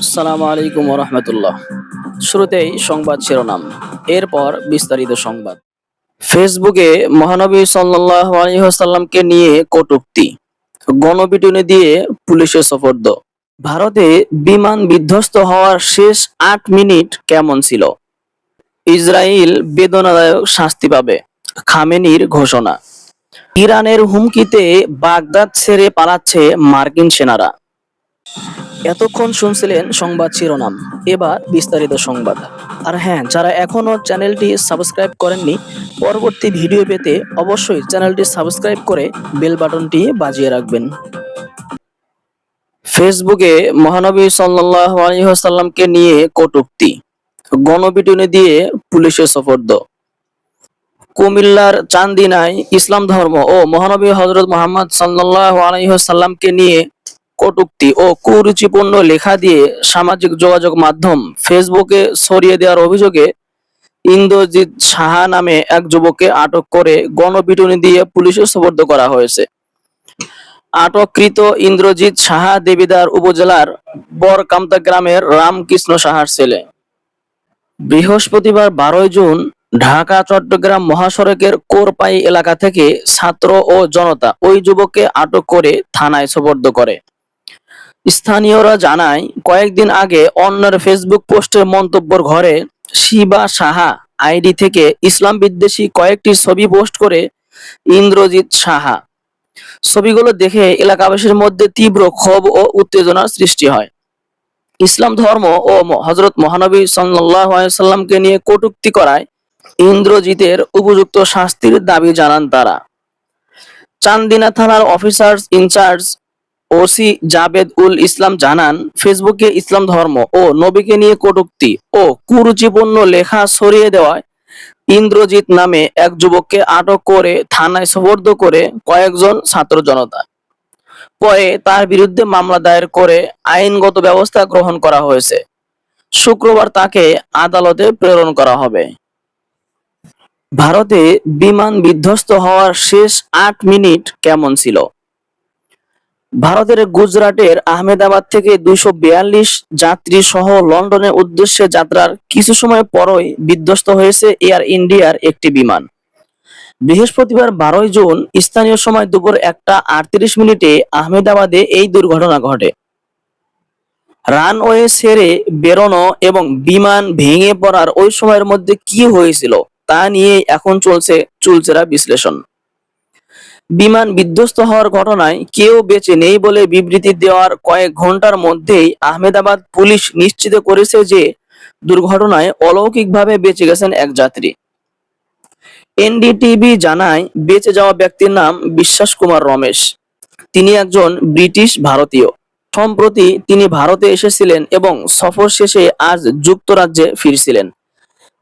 আসসালামু আলাইকুম রহমতুল্লাহ শুরুতেই সংবাদ শিরোনাম, এরপর বিস্তারিত সংবাদ। ফেসবুকে মহানবী সাল্লাহ আলহিহাসাল্লামকে নিয়ে কটুক্তি, গণপিটুনি দিয়ে পুলিশের সফর্দ। ভারতে বিমান বিধ্বস্ত হওয়ার শেষ আট মিনিট কেমন ছিল? ইসরায়েল বেদনাদায়ক শাস্তি পাবে, খামেনির ঘোষণা। ইরানের হুমকিতে বাগদাদ ছেড়ে পালাচ্ছে মার্কিন সেনারা। এতক্ষণ শুনছিলেন সংবাদ শিরোনাম, এবার বিস্তারিত সংবাদ। আর হ্যাঁ যারা এখনও চ্যানেলটি সাবস্ক্রাইব করেননি, পরবর্তী ভিডিও পেতে অবশ্যই চ্যানেলটি সাবস্ক্রাইব করে বেল বাটনটি বাজিয়ে রাখবেন। ফেসবুকে মহানবী সাল্লাহ আলহিহাসাল্লামকে নিয়ে কটুক্তি, গণপিটুনি দিয়ে পুলিশের সফর্দ। কুমিল্লার চান্দিনায় ইসলাম ধর্ম ও মহানবী হজরত মোহাম্মদ সাল্লাহ আলহিহাসাল্লামকে নিয়ে কটূক্তি ও কুরুচিপূর্ণ লেখা দিয়ে সামাজিক যোগাযোগ মাধ্যম ফেসবুকে ছড়িয়ে দেওয়ার অভিযোগে ইন্দ্রজিৎ সাহা নামে এক যুবককে আটক করে গণপিটুনি দিয়ে পুলিশে সোপর্দ করা হয়েছে। আটককৃত ইন্দ্রজিৎ সাহা দেবিদার উপজেলার বরকামতা গ্রামের রামকৃষ্ণ সাহার ছেলে। বৃহস্পতিবার বারোই জুন ঢাকা, চট্টগ্রাম মহাসড়কের কোরপাই এলাকা থেকে ছাত্র ও জনতা ওই যুবককে আটক করে থানায় সোপর্দ করে। স্থানীয়রা জানায়, কয়েকদিন আগে অন্যের ফেসবুক পোস্টের মন্তব্যর ঘরে শিবা সাহা, আইডি থেকে ইসলাম বিদ্বেষী কয়েকটি ছবি পোস্ট করে ইন্দ্রজিৎ সাহা। ছবিগুলো দেখে এলাকাবাসীর মধ্যে তীব্র ক্ষোভ ও উত্তেজনার সৃষ্টি হয়। ইসলাম ধর্ম ও হজরত মহানবী সাল্লাহ সাল্লামকে নিয়ে কটুক্তি করায় ইন্দ্রজিতের উপযুক্ত শাস্তির দাবি জানান তারা। চান্দিনা থানার officer in-charge OC Jabed Ul Islam জানান, ফেসবুকে ইসলাম ধর্ম ও নবীকে নিয়ে কটুক্তি ও কুরুচিপূর্ণ লেখা সরিয়ে দেওয়ায় ইন্দ্রজিৎ নামে এক যুবককে আটক করে থানায় সোপর্দ করে কয়েকজন ছাত্র জনতা। পরে তার বিরুদ্ধে মামলা দায়ের করে আইনগত ব্যবস্থা গ্রহণ করা হয়েছে। শুক্রবার তাকে আদালতে প্রেরণ করা হবে। ভারতে বিমান বিধ্বস্ত হওয়ার শেষ আট মিনিট কেমন ছিল? ভারতের গুজরাটের আহমেদাবাদ থেকে দুইশো বিয়াল্লিশ যাত্রী সহ লন্ডনের উদ্দেশ্যে যাত্রার কিছু সময় পরই বিধ্বস্ত হয়েছে এয়ার ইন্ডিয়ার একটি বিমান। বৃহস্পতিবার বারোই জুন স্থানীয় সময় দুপুর একটা আটত্রিশ মিনিটে আহমেদাবাদে এই দুর্ঘটনা ঘটে। রানওয়ে সেরে বেরোনো এবং বিমান ভেঙে পড়ার ওই সময়ের মধ্যে কি হয়েছিল তা নিয়ে এখন চলছে চুলচেরা বিশ্লেষণ। বিমান বিধ্বস্ত হওয়ার ঘটনায় কেউ বেঁচে নেই বলে বিবৃতি দেওয়ার কয়েক ঘণ্টার মধ্যেই আহমেদাবাদ পুলিশ নিশ্চিত করেছে যে দুর্ঘটনায় অলৌকিকভাবে বেঁচে গেছেন এক যাত্রী। এনডিটিভি জানায়, বেঁচে যাওয়া ব্যক্তির নাম বিশ্বাস কুমার রমেশ। তিনি একজন ব্রিটিশ ভারতীয়। সম্প্রতি তিনি ভারতে এসেছিলেন এবং সফর শেষে আজ যুক্তরাজ্যে ফিরছিলেন।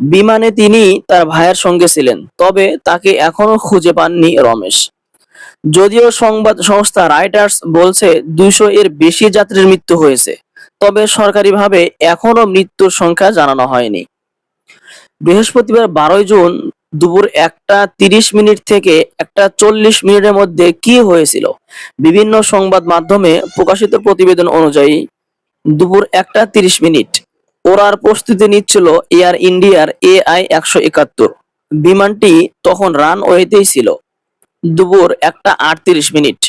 বিমানে তিনি তার ভাইয়ের সঙ্গে ছিলেন, তবে তাকে এখনও খুঁজে পাননি রমেশ। যদিও সংবাদ সংস্থা রাইটার্স বলছে দুইশো এর বেশি যাত্রীর মৃত্যু হয়েছে, তবে সরকারিভাবে এখনও মৃত্যুর সংখ্যা জানানো হয়নি। বৃহস্পতিবার বারোই জুন দুপুর একটা তিরিশ মিনিট থেকে একটা চল্লিশ মিনিটের মধ্যে কি হয়েছিল, বিভিন্ন সংবাদ মাধ্যমে প্রকাশিত প্রতিবেদন অনুযায়ী দুপুর একটা তিরিশ মিনিট। ওরার প্রস্তুতি নিচ্ছিল এয়ার ইন্ডিয়ার এআই একশো একাত্তর। বিমানটি তখন রানওয়েতেই ছিল। দুপুর একটা আটত্রিশ মিনিট।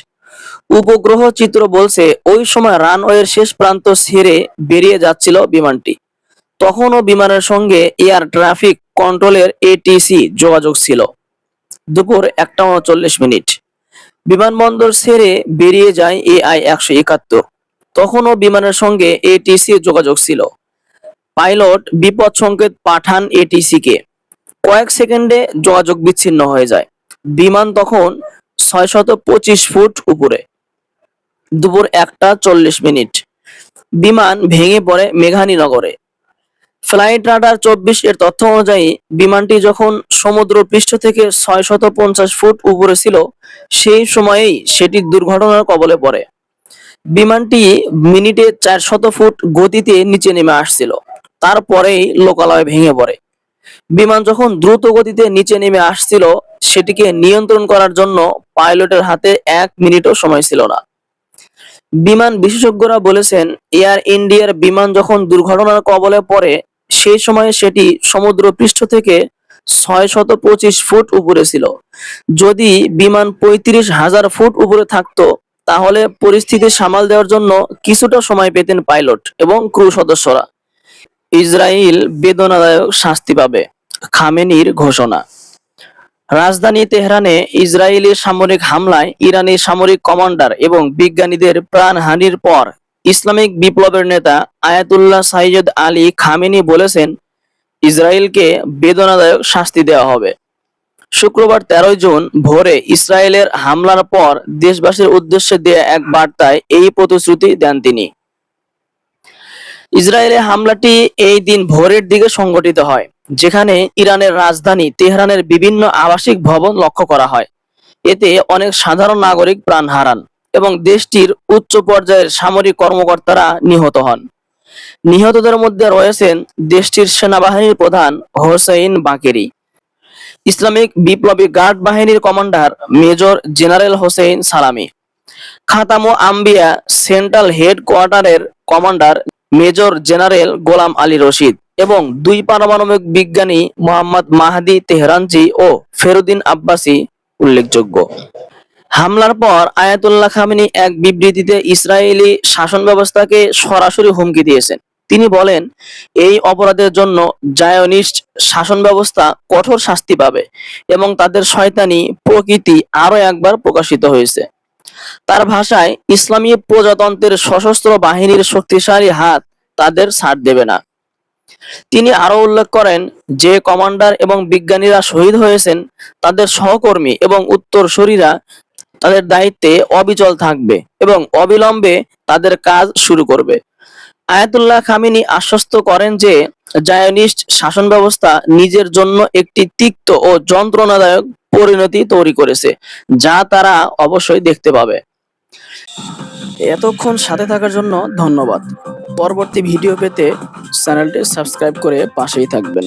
উপগ্রহ চিত্র বলছে, ওই সময় রানওয়ের শেষ প্রান্ত ছেড়ে বেরিয়ে যাচ্ছিল বিমানটি। তখনও বিমানের সঙ্গে এয়ার ট্রাফিক কন্ট্রোলের এটিসি যোগাযোগ ছিল। দুপুর একটা উনচল্লিশ মিনিট। বিমানবন্দর ছেড়ে বেরিয়ে যায় এআই একশো একাত্তর। তখনও বিমানের সঙ্গে এটিসি যোগাযোগ ছিল। পাইলট বিপদ সংকেত পাঠান এটিসি কে কয়েক সেকেন্ডে যোগাযোগ বিচ্ছিন্ন হয়ে যায়। বিমান তখন ছয়শত পঁচিশ ফুট উপরে। দুপুর একটা চল্লিশ মিনিট। বিমান ভেঙে পড়ে মেঘানীনগরে। ফ্লাইট রাডার চব্বিশ এর তথ্য অনুযায়ী, বিমানটি যখন সমুদ্র পৃষ্ঠ থেকে ছয় শত পঞ্চাশ ফুট উপরে ছিল, সেই সময়েই সেটি দুর্ঘটনার কবলে পড়ে। বিমানটি মিনিটে চার শত ফুট গতিতে নিচে নেমে আসছিল। তারপরেই লোকালয় ভেঙে পড়ে। বিমান যখন দ্রুত গতিতে নিচে নেমে আসছিল, সেটিকে নিয়ন্ত্রণ করার জন্য পাইলটের হাতে এক মিনিটও সময় ছিল না। বিমান বিশেষজ্ঞরা বলেছেন, এয়ার ইন্ডিয়ার বিমান যখন দুর্ঘটনার কবলে পড়ে, সেই সময় সেটি সমুদ্র পৃষ্ঠ থেকে ছয় শত পঁচিশ ফুট উপরে ছিল। যদি বিমান পঁয়ত্রিশ হাজার ফুট উপরে থাকতো, তাহলে পরিস্থিতি সামাল দেওয়ার জন্য কিছুটা সময় পেতেন পাইলট এবং ক্রু সদস্যরা। ইসরায়েল বেদনাদায়ক শাস্তি পাবে, খামেনির ঘোষণা। রাজধানী তেহরানে ইসরায়েলি সামরিক হামলায় ইরানি সামরিক কমান্ডার এবং বিজ্ঞানীদের প্রাণহানির পর ইসলামিক বিপ্লবের নেতা আয়াতুল্লাহ সাইয়দ আলী খামেনি বলেছেন ইসরায়েলকে বেদনাদায়ক শাস্তি দেওয়া হবে। শুক্রবার তেরোই জুন ভোরে ইসরায়েলের হামলার পর দেশবাসীর উদ্দেশ্যে দেয়া এক বার্তায় এই প্রতিশ্রুতি দেন তিনি। ইসরায়েলে হামলাটি এই দিন ভোরের দিকে সংঘটিত হয়, যেখানে ইরানের রাজধানী তেহরানের বিভিন্ন আবাসিক ভবন লক্ষ্য করা হয়। এতে অনেক সাধারণ নাগরিক প্রাণ হারান এবং দেশটির উচ্চ পর্যায়ের সামরিক কর্মকর্তারা নিহত হন। নিহতদের মধ্যে রয়েছেন দেশটির সেনাবাহিনীর প্রধান হোসেইন বাকেরি, ইসলামিক বিপ্লবী গার্ড বাহিনীর commander major general Hossein Salami, খাতামো আম্বিয়া central হেডকোয়ার্টারের commander major general Gholam Ali Rashid এবং দুই পারমাণবিক বিজ্ঞানী মোহাম্মদ মাহাদি তেহরানজি ও ফেরুদ্দিন আব্বাসি উল্লেখযোগ্য। হামলার পর আয়াতুল্লাহ খামেনি এক বিবৃতিতে ইসরায়েলি শাসন ব্যবস্থাকে সরাসরি হুমকি দিয়েছেন। তিনি বলেন, এই অপরাধের জন্য জায়নিস্ট শাসন ব্যবস্থা কঠোর শাস্তি পাবে এবং তাদের শয়তানি প্রকৃতি আরও একবার প্রকাশিত হয়েছে। তার ভাষায় ইসলামী প্রজাতন্ত্রের সশস্ত্র বাহিনীর শক্তিশালী হাত তাদের ছাড় দেবে না। তিনি আরও উল্লেখ করেন, যে কমান্ডার এবং বিজ্ঞানীরা শহীদ হয়েছেন, তাদের সহকর্মী এবং উত্তরসূরিরা তাদের দায়িত্বে অবিচল থাকবে এবং অবিলম্বে তাদের কাজ শুরু করবে। আয়াতুল্লাহ খামিনী আশ্বস্ত করেন যে জায়নিস্ট শাসন ব্যবস্থা নিজের জন্য একটি তিক্ত ও যন্ত্রণাদায়ক পরিণতি তৈরি করেছে, যা তারা অবশ্যই দেখতে পাবে। এতক্ষণ সাথে থাকার জন্য ধন্যবাদ। পরবর্তী ভিডিও পেতে চ্যানেলটি সাবস্ক্রাইব করে পাশেই থাকবেন।